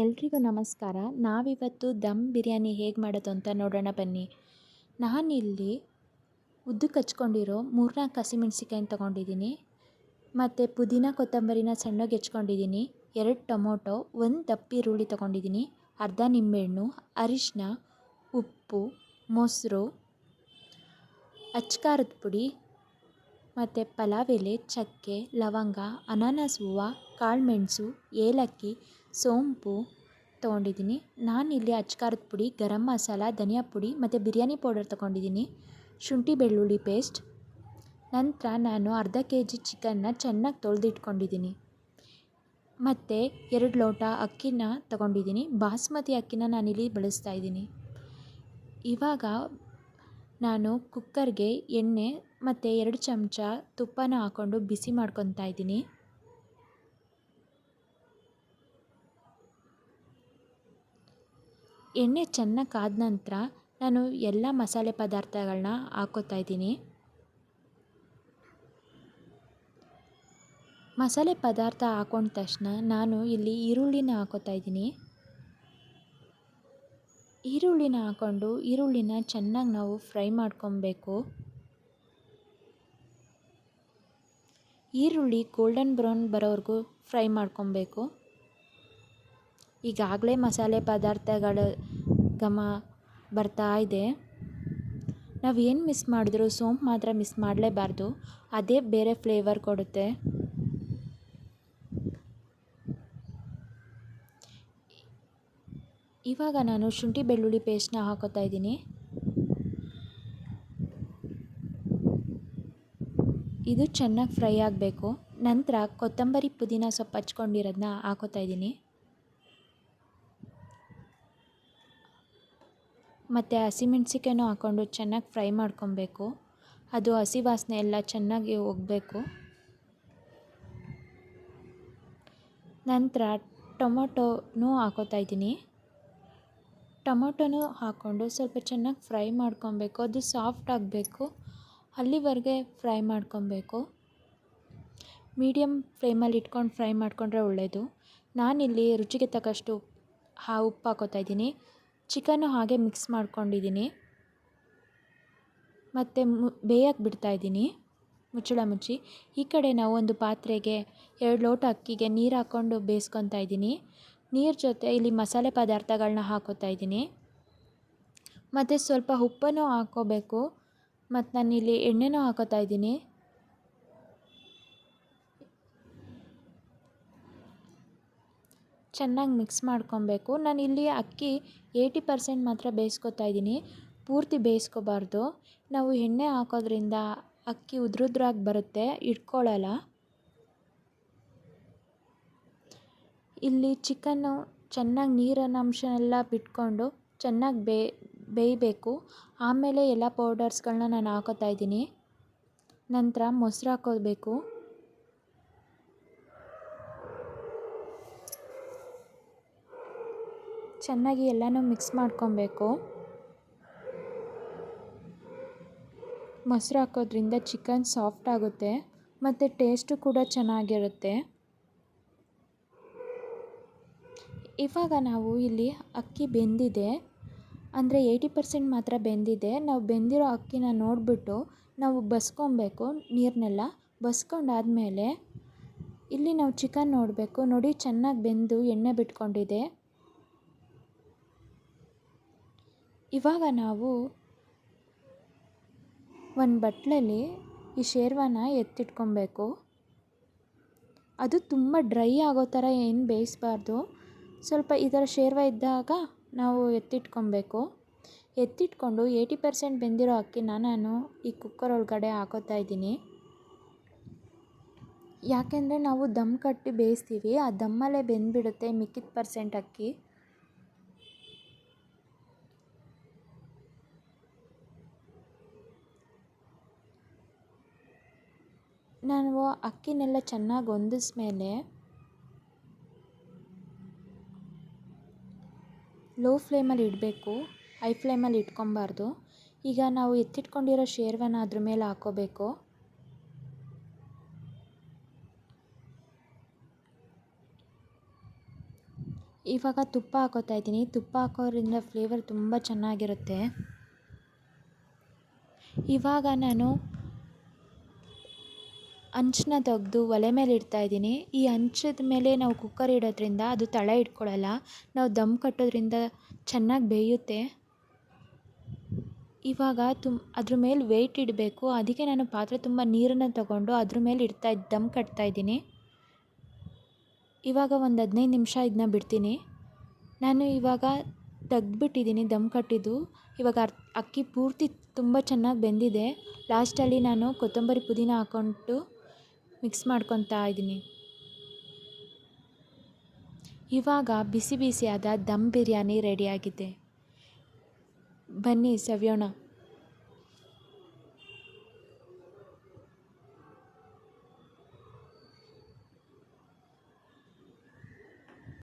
ಎಲ್ರಿಗೂ ನಮಸ್ಕಾರ. ನಾವಿವತ್ತು ದಮ್ ಬಿರಿಯಾನಿ ಹೇಗೆ ಮಾಡೋದು ಅಂತ ನೋಡೋಣ ಬನ್ನಿ. ನಾನಿಲ್ಲಿ ಉದ್ದಕ್ಕೆ ಹಚ್ಕೊಂಡಿರೋ ಮೂರ್ನಾಲ್ಕು ಹಸಿಮೆಣ್ಸಿಕಾಯಿನ ತೊಗೊಂಡಿದ್ದೀನಿ. ಮತ್ತು ಪುದೀನ, ಕೊತ್ತಂಬರಿನ ಸಣ್ಣಗೆ ಹೆಚ್ಕೊಂಡಿದ್ದೀನಿ. ಎರಡು ಟೊಮೊಟೊ, ಒಂದು ದಪ್ಪಿ ಈರುಳ್ಳಿ ತೊಗೊಂಡಿದ್ದೀನಿ. ಅರ್ಧ ನಿಂಬೆಹಣ್ಣು ಅರಿಶಿನ ಉಪ್ಪು, ಮೊಸರು, ಅಚ್ಕಾರದ ಪುಡಿ, ಮತ್ತು ಪಲಾವ್ ಎಲೆ, ಚಕ್ಕೆ, ಲವಂಗ, ಅನಾನಸ್, ಹೂವು ಕಾಳುಮೆಣಸು ಏಲಕ್ಕಿ ಸೋಂಪು ತೊಗೊಂಡಿದ್ದೀನಿ. ನಾನಿಲ್ಲಿ ಅಚ್ಕಾರದ ಪುಡಿ, ಗರಂ ಮಸಾಲ, ಧನಿಯಾ ಪುಡಿ ಮತ್ತು ಬಿರಿಯಾನಿ ಪೌಡರ್ ತೊಗೊಂಡಿದ್ದೀನಿ. ಶುಂಠಿ ಬೆಳ್ಳುಳ್ಳಿ ಪೇಸ್ಟ್. ನಂತರ ನಾನು ಅರ್ಧ ಕೆ ಜಿ ಚಿಕನ್ನ ಚೆನ್ನಾಗಿ ತೊಳೆದಿಟ್ಕೊಂಡಿದ್ದೀನಿ. ಮತ್ತು ಎರಡು ಲೋಟ ಅಕ್ಕಿನ ತೊಗೊಂಡಿದ್ದೀನಿ. ಬಾಸ್ಮತಿ ಅಕ್ಕಿನ ನಾನಿಲ್ಲಿ ಬಳಸ್ತಾ ಇದ್ದೀನಿ. ಇವಾಗ ನಾನು ಕುಕ್ಕರ್ಗೆ ಎಣ್ಣೆ ಮತ್ತು ಎರಡು ಚಮಚ ತುಪ್ಪನ ಹಾಕ್ಕೊಂಡು ಬಿಸಿ ಮಾಡ್ಕೊತಾ ಇದ್ದೀನಿ. ಎಣ್ಣೆ ಚೆನ್ನಾಗಿ ಕಾದ ನಂತರ ನಾನು ಎಲ್ಲ ಮಸಾಲೆ ಪದಾರ್ಥಗಳನ್ನ ಹಾಕೋತಾ ಇದ್ದೀನಿ. ಮಸಾಲೆ ಪದಾರ್ಥ ಹಾಕೊಂಡ ತಕ್ಷಣ ನಾನು ಇಲ್ಲಿ ಈರುಳ್ಳಿನ ಹಾಕೋತಾ ಇದ್ದೀನಿ. ಈರುಳ್ಳಿನ ಹಾಕ್ಕೊಂಡು ಈರುಳ್ಳಿನ ಚೆನ್ನಾಗಿ ನಾವು ಫ್ರೈ ಮಾಡ್ಕೊಬೇಕು. ಈರುಳ್ಳಿ ಗೋಲ್ಡನ್ ಬ್ರೌನ್ ಬರೋವರೆಗೂ ಫ್ರೈ ಮಾಡ್ಕೊಬೇಕು. ಈಗಾಗಲೇ ಮಸಾಲೆ ಪದಾರ್ಥಗಳ ಘಮ ಬರ್ತಾ ಇದೆ. ನಾವು ಏನು ಮಿಸ್ ಮಾಡಿದ್ರು? ಸೋಂಪು ಮಾತ್ರ ಮಿಸ್ ಮಾಡಲೇಬಾರ್ದು. ಅದೇ ಬೇರೆ ಫ್ಲೇವರ್ ಕೊಡುತ್ತೆ. ಇವಾಗ ನಾನು ಶುಂಠಿ ಬೆಳ್ಳುಳ್ಳಿ ಪೇಸ್ಟ್ನ ಹಾಕೋತಾ ಇದ್ದೀನಿ. ಇದು ಚೆನ್ನಾಗಿ ಫ್ರೈ ಆಗಬೇಕು. ನಂತರ ಕೊತ್ತಂಬರಿ ಪುದೀನ ಸೊಪ್ಪು ಹಚ್ಕೊಂಡಿರೋದನ್ನ ಹಾಕೋತಾ ಇದ್ದೀನಿ. ಮತ್ತು ಹಸಿಮೆಣ್ಸಿಕಾಯನ್ನು ಹಾಕ್ಕೊಂಡು ಚೆನ್ನಾಗಿ ಫ್ರೈ ಮಾಡ್ಕೊಬೇಕು. ಅದು ಹಸಿ ವಾಸನೆ ಎಲ್ಲ ಚೆನ್ನಾಗಿ ಹೋಗಬೇಕು. ನಂತರ ಟೊಮೊಟೊನೂ ಹಾಕೋತಾ ಇದ್ದೀನಿ. ಟೊಮೊಟೊನೂ ಹಾಕ್ಕೊಂಡು ಸ್ವಲ್ಪ ಚೆನ್ನಾಗಿ ಫ್ರೈ ಮಾಡ್ಕೊಬೇಕು. ಅದು ಸಾಫ್ಟ್ ಆಗಬೇಕು. ಅಲ್ಲಿವರೆಗೆ ಫ್ರೈ ಮಾಡ್ಕೊಬೇಕು. ಮೀಡಿಯಮ್ ಫ್ಲೇಮಲ್ಲಿ ಇಟ್ಕೊಂಡು ಫ್ರೈ ಮಾಡಿಕೊಂಡ್ರೆ ಒಳ್ಳೆಯದು ನಾನಿಲ್ಲಿ ರುಚಿಗೆ ತಕ್ಕಷ್ಟು ಹಾ, ಉಪ್ಪು ಹಾಕೋತಾ ಇದ್ದೀನಿ. ಚಿಕನ್ನು ಹಾಗೆ ಮಿಕ್ಸ್ ಮಾಡ್ಕೊಂಡಿದ್ದೀನಿ. ಮತ್ತು ಮು ಬೇಯಕ್ಕೆ ಬಿಡ್ತಾಯಿದ್ದೀನಿ ಮುಚ್ಚಳ ಮುಚ್ಚಿ. ಈ ಕಡೆ ನಾವು ಒಂದು ಪಾತ್ರೆಗೆ ಎರಡು ಲೋಟ ಅಕ್ಕಿಗೆ ನೀರು ಹಾಕ್ಕೊಂಡು ಬೇಯಿಸ್ಕೊತಾ ಇದ್ದೀನಿ. ನೀರು ಜೊತೆ ಇಲ್ಲಿ ಮಸಾಲೆ ಪದಾರ್ಥಗಳನ್ನ ಹಾಕೋತಾ ಇದ್ದೀನಿ. ಮತ್ತು ಸ್ವಲ್ಪ ಉಪ್ಪನ್ನು ಹಾಕ್ಕೋಬೇಕು ಮತ್ತು ನಾನಿಲ್ಲಿ ಎಣ್ಣೆನೂ ಹಾಕೋತಾ ಇದ್ದೀನಿ. ಚೆನ್ನಾಗಿ ಮಿಕ್ಸ್ ಮಾಡ್ಕೊಬೇಕು. ಇಲ್ಲಿ ಅಕ್ಕಿ ಏಯ್ಟಿ ಪರ್ಸೆಂಟ್ ಮಾತ್ರ ಬೇಯಿಸ್ಕೊತಾ ಇದ್ದೀನಿ. ಪೂರ್ತಿ ಬೇಯಿಸ್ಕೋಬಾರ್ದು. ನಾವು ಎಣ್ಣೆ ಹಾಕೋದ್ರಿಂದ ಅಕ್ಕಿ ಉದ್ರುದ್ರಾಗಿ ಬರುತ್ತೆ. ಇಟ್ಕೊಳ್ಳಲ್ಲ. ಇಲ್ಲಿ ಚಿಕನ್ನು ಚೆನ್ನಾಗಿ ನೀರಿನ ಅಂಶನೆಲ್ಲ ಬಿಟ್ಕೊಂಡು ಚೆನ್ನಾಗಿ ಬೇ, ಬೇಯಬೇಕು. ಆಮೇಲೆ ಎಲ್ಲ ಪೌಡರ್ಸ್ಗಳನ್ನ ನಾನು ಹಾಕೋತಾ ಇದ್ದೀನಿ. ನಂತರ ಮೊಸರು ಹಾಕೋಬೇಕು. ಚೆನ್ನಾಗಿ ಎಲ್ಲನೂ ಮಿಕ್ಸ್ ಮಾಡ್ಕೊಬೇಕು. ಮೊಸರು ಹಾಕೋದ್ರಿಂದ ಚಿಕನ್ ಸಾಫ್ಟ್ ಆಗುತ್ತೆ, ಮತ್ತು ಟೇಸ್ಟು ಕೂಡ ಚೆನ್ನಾಗಿರುತ್ತೆ. ಇವಾಗ ನಾವು ಇಲ್ಲಿ ಅಕ್ಕಿ ಬೆಂದಿದೆ, ಅಂದರೆ ಏಯ್ಟಿ ಪರ್ಸೆಂಟ್ ಮಾತ್ರ ಬೆಂದಿದೆ. ನಾವು ಬೆಂದಿರೋ ಅಕ್ಕಿನ ನೋಡಿಬಿಟ್ಟು ನಾವು ಬಸ್ಕೊಬೇಕು ನೀರನ್ನೆಲ್ಲ ಬಸ್ಕೊಂಡಾದಮೇಲೆ ಇಲ್ಲಿ ನಾವು ಚಿಕನ್ ನೋಡಬೇಕು. ನೋಡಿ ಚೆನ್ನಾಗಿ ಬೆಂದು ಎಣ್ಣೆ ಬಿಟ್ಕೊಂಡಿದೆ. ಇವಾಗ ನಾವು ಒಂದು ಬಟ್ಟಲಲ್ಲಿ ಈ ಶೇರ್ವಾನ ಎತ್ತಿಟ್ಕೊಬೇಕು. ಅದು ತುಂಬ ಡ್ರೈ ಆಗೋ ಥರ ಏನು ಬೇಯಿಸ್ಬಾರ್ದು. ಸ್ವಲ್ಪ ಈ ಥರ ಶೇರ್ವ ಇದ್ದಾಗ ನಾವು ಎತ್ತಿಟ್ಕೊಬೇಕು. ಎತ್ತಿಟ್ಕೊಂಡು ಏಯ್ಟಿ ಪರ್ಸೆಂಟ್ ಬೆಂದಿರೋ ಅಕ್ಕಿನ ನಾನು ಈ ಕುಕ್ಕರ್ ಒಳಗಡೆ ಹಾಕೋತಾ ಇದ್ದೀನಿ. ಯಾಕೆಂದರೆ ನಾವು ದಮ್ ಕಟ್ಟಿ ಬೇಯಿಸ್ತೀವಿ, ಆ ದಮ್ಮಲ್ಲೇ ಬೆಂದ್ಬಿಡುತ್ತೆ ಮಿಕ್ಕಿದ ಪರ್ಸೆಂಟ್ ಅಕ್ಕಿ. ನಾನು ಅಕ್ಕಿನೆಲ್ಲ ಚೆನ್ನಾಗಿ ಹೊಂದಿಸ್ಮೇಲೆ ಲೋ ಫ್ಲೇಮಲ್ಲಿ ಇಡಬೇಕು ಹೈ ಫ್ಲೇಮಲ್ಲಿ ಇಟ್ಕೊಬಾರ್ದು ಈಗ ನಾವು ಎತ್ತಿಟ್ಕೊಂಡಿರೋ ಶೇರ್ವನ ಅದ್ರ ಮೇಲೆ ಹಾಕೋಬೇಕು. ಇವಾಗ ತುಪ್ಪ ಹಾಕೋತಾ ಇದ್ದೀನಿ. ತುಪ್ಪ ಹಾಕೋದ್ರಿಂದ ಫ್ಲೇವರ್ ತುಂಬ ಚೆನ್ನಾಗಿರುತ್ತೆ. ಇವಾಗ ನಾನು ಹಂಚನ್ನ ತೆಗೆದು ಒಲೆ ಮೇಲೆ ಇಡ್ತಾ ಇದ್ದೀನಿ. ಈ ಹಂಚದ ಮೇಲೆ ನಾವು ಕುಕ್ಕರ್ ಇಡೋದ್ರಿಂದ ಅದು ತಳ ಇಟ್ಕೊಳ್ಳಲ್ಲ. ನಾವು ದಮ್ ಕಟ್ಟೋದ್ರಿಂದ ಚೆನ್ನಾಗಿ ಬೇಯುತ್ತೆ. ಇವಾಗ ತುಮ್, ಅದ್ರ ಮೇಲೆ ವೆಯ್ಟ್ ಇಡಬೇಕು. ಅದಕ್ಕೆ ನಾನು ಪಾತ್ರೆ ತುಂಬ ನೀರನ್ನು ತಗೊಂಡು ಅದ್ರ ಮೇಲೆ ಇಡ್ತಾ ದಮ್ ಕಟ್ತಾ ಇದ್ದೀನಿ. ಇವಾಗ ಒಂದು ಹದಿನೈದು ನಿಮಿಷ ಇದನ್ನ ಬಿಡ್ತೀನಿ. ನಾನು ಇವಾಗ ತೆಗ್ದುಬಿಟ್ಟಿದ್ದೀನಿ ದಮ್ ಕಟ್ಟಿದ್ದು. ಇವಾಗ ಅಕ್ಕಿ ಪೂರ್ತಿ ತುಂಬ ಚೆನ್ನಾಗಿ ಬೆಂದಿದೆ. ಲಾಸ್ಟಲ್ಲಿ ನಾನು ಕೊತ್ತಂಬರಿ ಪುದೀನ ಹಾಕ್ಕೊಂಡು ಮಿಕ್ಸ್ ಮಾಡ್ಕೊತಾ ಇದ್ದೀನಿ. ಇವಾಗ ಬಿಸಿ ಬಿಸಿಯಾದ ದಮ್ ಬಿರಿಯಾನಿ ರೆಡಿಯಾಗಿದೆ ಬನ್ನಿ ಸವಿಯೋಣ.